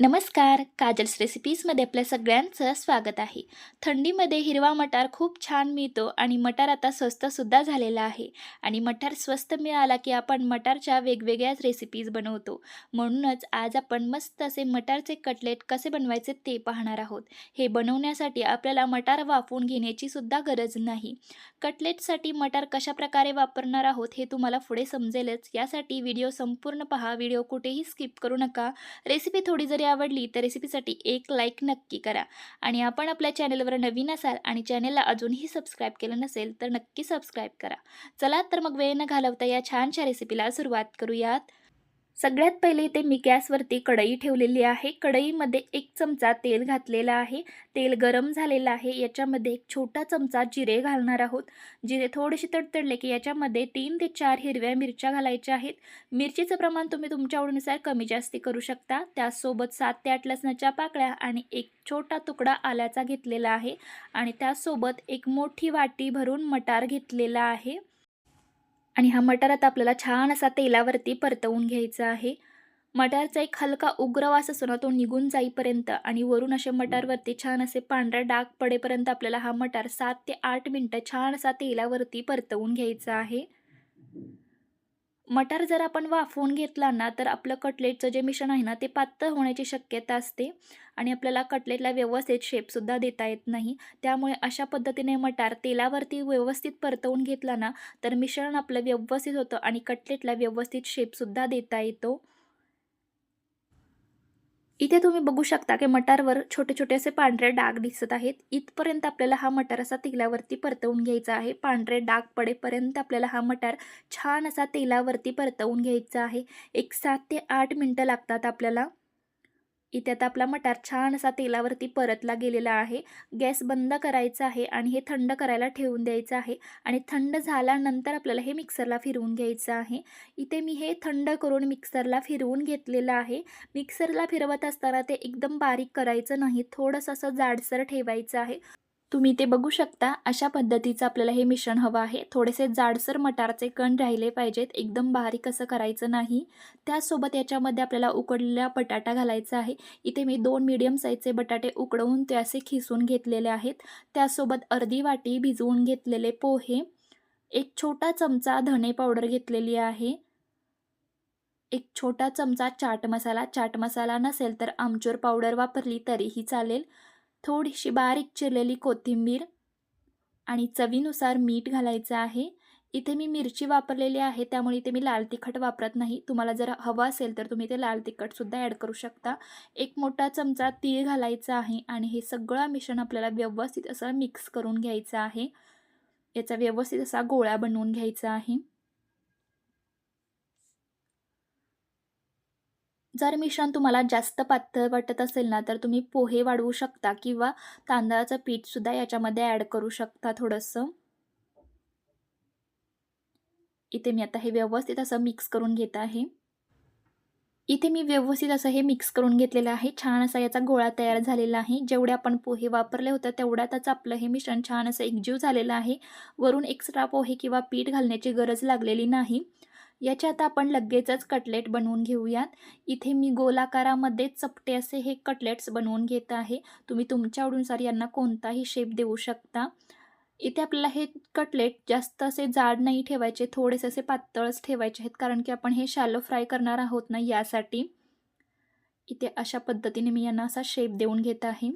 नमस्कार काजल्स रेसिपीजमध्ये आपल्या सगळ्यांचं स्वागत आहे. थंडीमध्ये हिरवा मटार खूप छान मिळतो आणि मटार आता स्वस्तसुद्धा झालेला आहे. आणि मटार स्वस्त मिळाला की आपण मटारच्या वेगवेगळ्याच रेसिपीज बनवतो. म्हणूनच आज आपण मस्त असे मटारचे कटलेट कसे बनवायचे ते पाहणार आहोत. हे बनवण्यासाठी आपल्याला मटार वाफवून घेण्याची सुद्धा गरज नाही. कटलेटसाठी मटार कशा प्रकारे वापरणार आहोत हे तुम्हाला पुढे समजेलच. यासाठी व्हिडिओ संपूर्ण पहा. व्हिडिओ कुठेही स्किप करू नका. रेसिपी थोडी जरी आवडली तर रेसिपीसाठी एक लाईक नक्की करा. आणि आपण आपल्या चॅनेलवर नवीन असाल आणि चॅनेलला अजूनही सबस्क्राईब केलं नसेल तर नक्की सबस्क्राईब करा. चला तर मग वेळ न घालवता या छानशा रेसिपीला सुरुवात करूयात. सगळ्यात पहिले इथे मी गॅसवरती कढई ठेवलेली आहे. कढईमध्ये एक चमचा तेल घातलेला आहे. तेल गरम झालेलं आहे. याच्यामध्ये एक छोटा चमचा जिरे घालणार आहोत. जिरे थोडेसे तडतडले की याच्यामध्ये तीन ते चार हिरव्या मिरच्या घालायच्या आहेत. मिरचीचं प्रमाण तुम्ही तुमच्या आवडीनुसार कमी जास्ती करू शकता. त्याचसोबत सात ते आठ लसणाच्या पाकळ्या आणि एक छोटा तुकडा आल्याचा घेतलेला आहे. आणि त्यासोबत एक मोठी वाटी भरून मटार घेतलेला आहे. आणि हा मटार आता आपल्याला छान असा तेलावरती परतवून घ्यायचा आहे. मटारचा एक हलका उग्र वास असतो ना तो निघून जाईपर्यंत आणि वरून असे मटारवरती छान असे पांढरा डाग पडेपर्यंत आपल्याला हा मटार सात ते आठ मिनटं छान असा तेलावरती परतवून घ्यायचा आहे. मटार जर आपण वाफवून घेतला ना तर आपलं कटलेटचं जे मिश्रण आहे ना ते पातळ होण्याची शक्यता असते. आणि आपल्याला कटलेटला व्यवस्थित शेपसुद्धा देता येत नाही. त्यामुळे अशा पद्धतीने मटार तेलावरती व्यवस्थित परतवून घेतला ना तर मिश्रण आपलं व्यवस्थित होतं आणि कटलेटला व्यवस्थित शेपसुद्धा देता येतो. इथे तुम्ही बघू शकता की मटारवर छोटे छोटे असे पांढरे डाग दिसत आहेत. इथपर्यंत आपल्याला हा मटार असा तेलावरती परतवून घ्यायचा आहे. पांढरे डाग पडेपर्यंत आपल्याला हा मटार छान असा तेलावरती परतवून घ्यायचा आहे. एक सात ते आठ मिनटं लागतात आपल्याला. इथे आता आपला मटार छान असा तेलावरती परतला गेलेला आहे. गॅस बंद करायचा आहे आणि हे थंड करायला ठेवून द्यायचं आहे आणि थंड झाल्यानंतर आपल्याला हे मिक्सरला फिरवून घ्यायचं आहे. इथे मी हे थंड करून मिक्सरला फिरवून घेतलेलं आहे. मिक्सरला फिरवत असताना ते एकदम बारीक करायचं नाही. थोडंसं असं जाडसर ठेवायचं आहे. तुम्ही ते बघू शकता. अशा पद्धतीचं आपल्याला हे मिश्रण हवं आहे. थोडेसे जाडसर मटारचे कण राहिले पाहिजेत. एकदम बारीक असं करायचं नाही. त्याचसोबत याच्यामध्ये आपल्याला उकडलेला बटाटा घालायचा आहे. इथे मी दोन मीडियम साईजचे बटाटे उकडवून ते असे खिसून घेतलेले आहेत. त्यासोबत अर्धी वाटी भिजवून घेतलेले पोहे. एक छोटा चमचा धणे पावडर घेतलेली आहे. एक छोटा चमचा चाट मसाला. चाट मसाला नसेल तर आमचूर पावडर वापरली तरीही चालेल. थोडीशी बारीक चिरलेली कोथिंबीर आणि चवीनुसार मीठ घालायचं आहे. इथे मी मिरची वापरलेली आहे त्यामुळे इथे मी लाल तिखट वापरत नाही. तुम्हाला जर हवं असेल तर तुम्ही ते लाल तिखटसुद्धा ॲड करू शकता. एक मोठा चमचा तीळ घालायचा आहे आणि हे सगळं मिश्रण आपल्याला व्यवस्थित असं मिक्स करून घ्यायचं आहे. याचा व्यवस्थित असा गोळा बनवून घ्यायचा आहे. जर मिश्रण तुम्हाला जास्त पातळ वाटत असेल ना तर तुम्ही पोहे वाढवू शकता किंवा तांदळाचं पीठसुद्धा याच्यामध्ये ॲड करू शकता थोडंसं. इथे मी आता हे व्यवस्थित असं मिक्स करून घेत आहे. इथे मी व्यवस्थित असं हे मिक्स करून घेतलेलं आहे. छान असा याचा गोळा तयार झालेला आहे. जेवढे आपण पोहे वापरले होते तेवढ्यातच आपलं हे मिश्रण छान असं एकजीव झालेलं आहे. वरून एक्स्ट्रा पोहे किंवा पीठ घालण्याची गरज लागलेली नाही. याच्यात आपण लगेचच कटलेट बनवून घेऊयात. इथे मी गोलाकारामध्ये चपटे असे हे कटलेट्स बनवून घेत आहे. तुम्ही तुमच्या आवडीनुसार यांना कोणताही शेप देऊ शकता. इथे आपल्याला हे कटलेट जास्त असे जाड नाही ठेवायचे थोडेसे असे पातळच ठेवायचे आहेत कारण की आपण हे शालो फ्राय करणार आहोत ना यासाठी. इथे अशा पद्धतीने मी यांना असा शेप देऊन घेत आहे.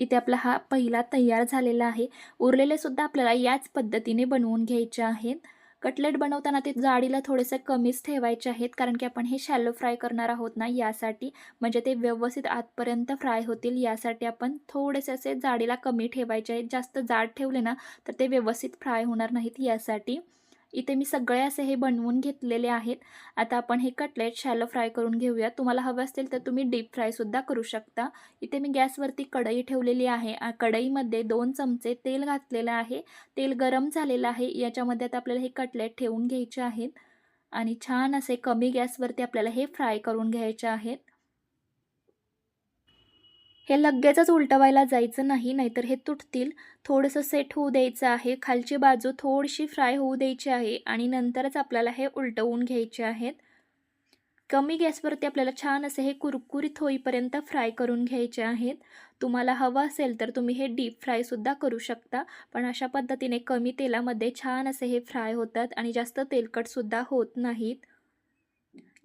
इथे आपला हा पहिला तयार झालेला आहे. उरलेले सुद्धा आपल्याला याच पद्धतीने बनवून घ्यायचे आहेत. कटलेट बनवताना ते जाडीला थोडेसे कमीच ठेवायचे आहेत कारण की आपण हे शॅलो फ्राय करणार आहोत ना यासाठी. म्हणजे ते व्यवस्थित आतपर्यंत फ्राय होतील यासाठी आपण थोडेसे असे जाडीला कमी ठेवायचे आहेत. जास्त जाड ठेवले ना तर ते व्यवस्थित फ्राय होणार नाहीत यासाठी. इथे मी सगळे असे हे बनवून घेतलेले आहेत. आता आपण हे कटलेट शॅलो फ्राय करून घेऊया. तुम्हाला हवं असेल तर तुम्ही डीप फ्रायसुद्धा करू शकता. इथे मी गॅसवरती कढई ठेवलेली आहे. कढईमध्ये दोन चमचे तेल घातलेलं आहे. तेल गरम झालेलं आहे. याच्यामध्ये आता आपल्याला हे कटलेट ठेवून घ्यायचे आहेत. आणि छान असे कमी गॅसवरती आपल्याला हे फ्राय करून घ्यायचे आहेत. हे लगेचच उलटवायला जायचं नाही नाहीतर हे तुटतील. थोडंसं सेट होऊ द्यायचं आहे. खालची बाजू थोडीशी फ्राय होऊ द्यायची आहे आणि नंतरच आपल्याला हे उलटवून घ्यायचे आहेत. कमी गॅसवरती आपल्याला छान असे हे कुरकुरीत होईपर्यंत फ्राय करून घ्यायचे आहेत. तुम्हाला हवं असेल तर तुम्ही हे डीप फ्रायसुद्धा करू शकता पण अशा पद्धतीने कमी तेलामध्ये छान असे हे फ्राय होतात आणि जास्त तेलकटसुद्धा होत नाहीत.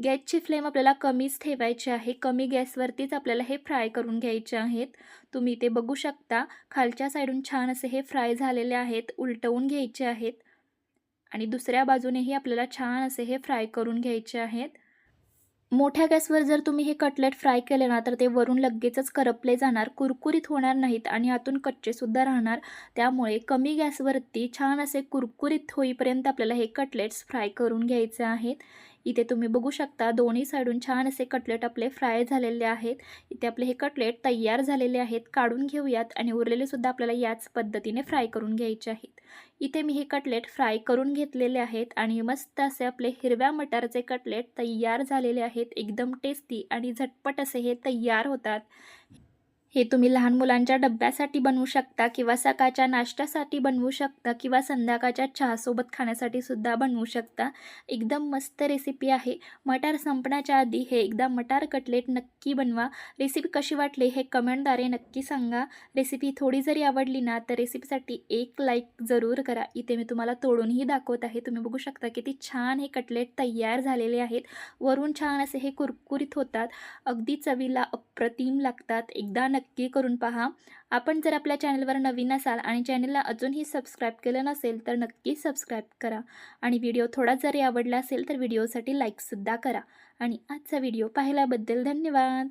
गॅसची फ्लेम आपल्याला कमीच ठेवायची आहे. कमी गॅसवरतीच आपल्याला हे फ्राय करून घ्यायचे आहेत. तुम्ही ते बघू शकता खालच्या साईडून छान असे हे फ्राय झालेले आहेत उलटवून घ्यायचे आहेत. आणि दुसऱ्या बाजूनेही आपल्याला छान असे हे फ्राय करून घ्यायचे आहेत. मोठ्या गॅसवर जर तुम्ही हे कटलेट फ्राय केले ना तर ते वरून लगेचच करपले जाणार कुरकुरीत होणार नाहीत आणि आतून कच्चेसुद्धा राहणार. त्यामुळे कमी गॅसवरती छान असे कुरकुरीत होईपर्यंत आपल्याला हे कटलेट्स फ्राय करून घ्यायचे आहेत. इथे तुम्ही बघू शकता दोन्ही साईडून छान असे कटलेट आपले फ्राय झालेले आहेत. इथे आपले हे कटलेट तयार झालेले आहेत काढून घेऊयात आणि उरलेले सुद्धा आपल्याला याच पद्धतीने फ्राय करून घ्यायचे आहेत. इथे मी हे कटलेट फ्राय करून घेतलेले आहेत आणि मस्त असे आपले हिरव्या मटारचे कटलेट तयार झालेले आहेत. एकदम टेस्टी आणि झटपट असे हे तयार होतात. हे तुम्ही लहान मुलांच्या डब्यासाठी बनवू शकता किंवा सकाळच्या नाश्त्यासाठी बनवू शकता किंवा संध्याकाळच्या चहासोबत खाण्यासाठी सुद्धा बनवू शकता. एकदम मस्त रेसिपी आहे. मटार संपण्याच्या आधी हे एकदा मटार कटलेट नक्की बनवा. रेसिपी कशी वाटली हे कमेंटद्वारे नक्की सांगा. रेसिपी थोडी जरी आवडली ना तर रेसिपीसाठी एक लाईक जरूर करा. इथे मी तुम्हाला तोडूनही दाखवत आहे. तुम्ही बघू शकता किती छान हे कटलेट तयार झालेले आहेत. वरून छान असे हे कुरकुरीत होतात. अगदी चवीला अप्रतिम लागतात. एकदा नक्की करून पहा. आपण जर आपल्या चॅनलवर नवीन असाल आणि चॅनलला अजूनही सबस्क्राईब केलं नसेल तर नक्की सबस्क्राईब करा. आणि व्हिडिओ थोडा जरी आवडला असेल तर व्हिडिओसाठी लाईकसुद्धा करा. आणि आजचा व्हिडिओ पाहिल्याबद्दल धन्यवाद.